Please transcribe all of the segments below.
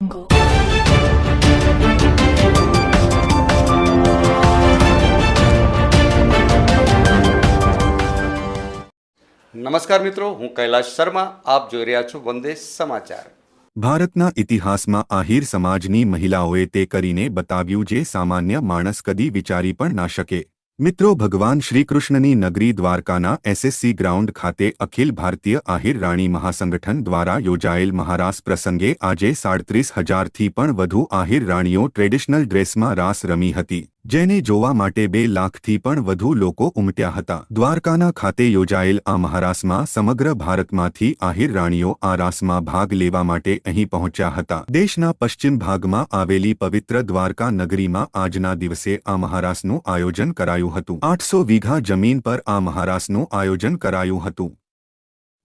Jungle. નમસ્કાર મિત્રો હું કૈલાશ શર્મા આપ જોઈ રહ્યા છો વંદે સમાચાર ભારતના ઇતિહાસમાં આહિર સમાજની મહિલાઓએ તે કરીને બતાવ્યું જે સામાન્ય માણસ કદી વિચારી પણ ના શકે મિત્રો, ભગવાન શ્રીકૃષ્ણની નગરી દ્વારકાના એસએસસી ગ્રાઉન્ડ ખાતે અખિલ ભારતીય આહિર રાણી મહાસંગઠન દ્વારા યોજાયેલ મહારાસ પ્રસંગે આજે સાડત્રીસ હજારથી પણ વધુ આહિર રાણીઓ ટ્રેડિશનલ ડ્રેસમાં રાસ રમી હતી. જેને જોવા માટે બે લાખથી પણ વધુ લોકો ઉમટ્યા હતા. દ્વારકાના ખાતે યોજાયેલ આ મહારાસમાં સમગ્ર ભારતમાંથી આહિર રાણીઓ આ રાસમાં ભાગ લેવા માટે અહીં પહોંચ્યા હતા. દેશના પશ્ચિમ ભાગમાં આવેલી પવિત્ર દ્વારકા નગરીમાં આજના દિવસે આ મહારાસનું આયોજન કરાયું હતું. આઠસો વીઘા જમીન પર આ મહારાસનું આયોજન કરાયું હતું.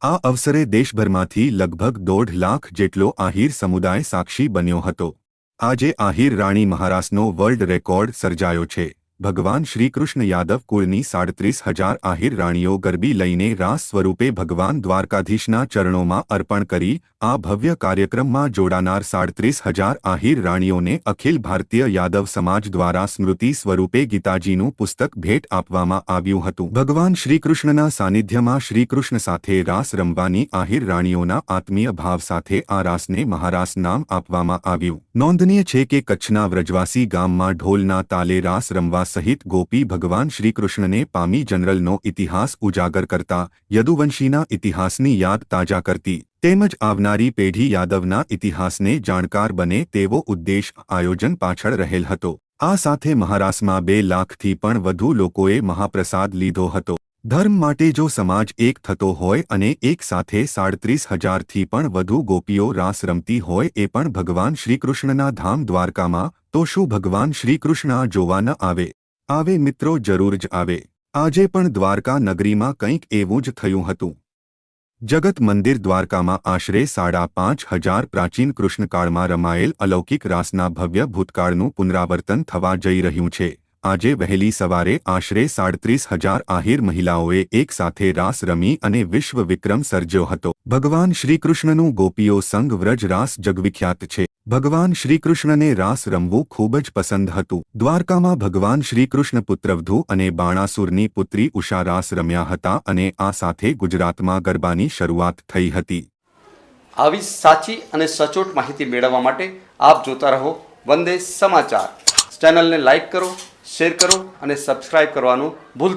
આ અવસરે દેશભરમાંથી લગભગ દોઢ લાખ જેટલો આહિર સમુદાય સાક્ષી બન્યો હતો. આજે આહિર રાણી મહારાસનો વર્લ્ડ રેકોર્ડ સર્જાયો છે. ભગવાન શ્રીકૃષ્ણ યાદવ કુળની સાડત્રીસ હજાર આહિર રાણીઓ ગરબી લઈને રાસ સ્વરૂપે ભગવાન દ્વારકાધીશના ચરણોમાં અર્પણ કરી આ ભવ્ય કાર્યક્રમમાં જોડાનાર સાડત્રીસ હજાર આહિર રાણીઓને અખિલ ભારતીય યાદવ સમાજ દ્વારા સ્મૃતિ સ્વરૂપે ગીતાજીનું પુસ્તક ભેટ આપવામાં આવ્યું હતું ભગવાન શ્રીકૃષ્ણના સાનિધ્યમાં શ્રીકૃષ્ણ સાથે રાસ રમવાની આહિર રાણીઓના આત્મીય ભાવ સાથે આ રાસને મહારાસ નામ આપવામાં આવ્યું નોંધનીય છે કે કચ્છના વ્રજવાસી ગામમાં ઢોલના તાલે રાસ રમવા સહિત ગોપી ભગવાન શ્રીકૃષ્ણને પામી જનરલનો ઇતિહાસ ઉજાગર કરતા યદુવંશીના ઇતિહાસની યાદ તાજા કરતી તેમજ આવનારી પેઢી યાદવના ઇતિહાસને જાણકાર બને તેવો ઉદ્દેશ આયોજન પાછળ રહેલ હતો. આ સાથે મહારાષ્ટ્રમાં બે લાખથી પણ વધુ લોકોએ મહાપ્રસાદ લીધો હતો. ધર્મ માટે જો સમાજ એક થતો હોય અને એક સાથે સાડત્રીસ હજારથી પણ વધુ ગોપીઓ રાસ રમતી હોય એ પણ ભગવાન શ્રીકૃષ્ણના ધામ દ્વારકામાં, તો શું ભગવાન શ્રીકૃષ્ણ જોવા ન આવે? આવે મિત્રો જરૂર જ આવે. આજે પણ દ્વારકા નગરીમાં કંઈક એવું જ થયું હતું. જગત મંદિર દ્વારકામાં આશરે સાડા પાંચ હજાર પ્રાચીન કૃષ્ણકાળમાં રમાયેલ અલૌકિક રાસના ભવ્ય ભૂતકાળનું પુનરાવર્તન થવા જઈ રહ્યું છે. આજે વહેલી સવારે આશરે સાડત્રીસ હજાર આહિર મહિલાઓએ એકસાથે રાસ રમી અને વિશ્વ વિક્રમ સર્જ્યો હતો. ભગવાન શ્રીકૃષ્ણનું ગોપીઓ સંગ વ્રજ રાસ જગવિખ્યાત છે. ભગવાન શ્રીકૃષ્ણને રાસ રમવું ખૂબ જ પસંદ હતું. દ્વારકામાં ભગવાન શ્રીકૃષ્ણ પુત્રવધુ અને બાણાસુરની પુત્રી ઉષા રાસ રમ્યા હતા અને આ સાથે ગુજરાતમાં ગરબાની શરૂઆત થઈ હતી. આવી સાચી અને સચોટ માહિતી મેળવવા માટે આપ જોતા રહો વંદે સમાચાર. ચેનલને લાઈક કરો, શેર કરો અને સબસ્ક્રાઇબ કરવાનું ભૂલતા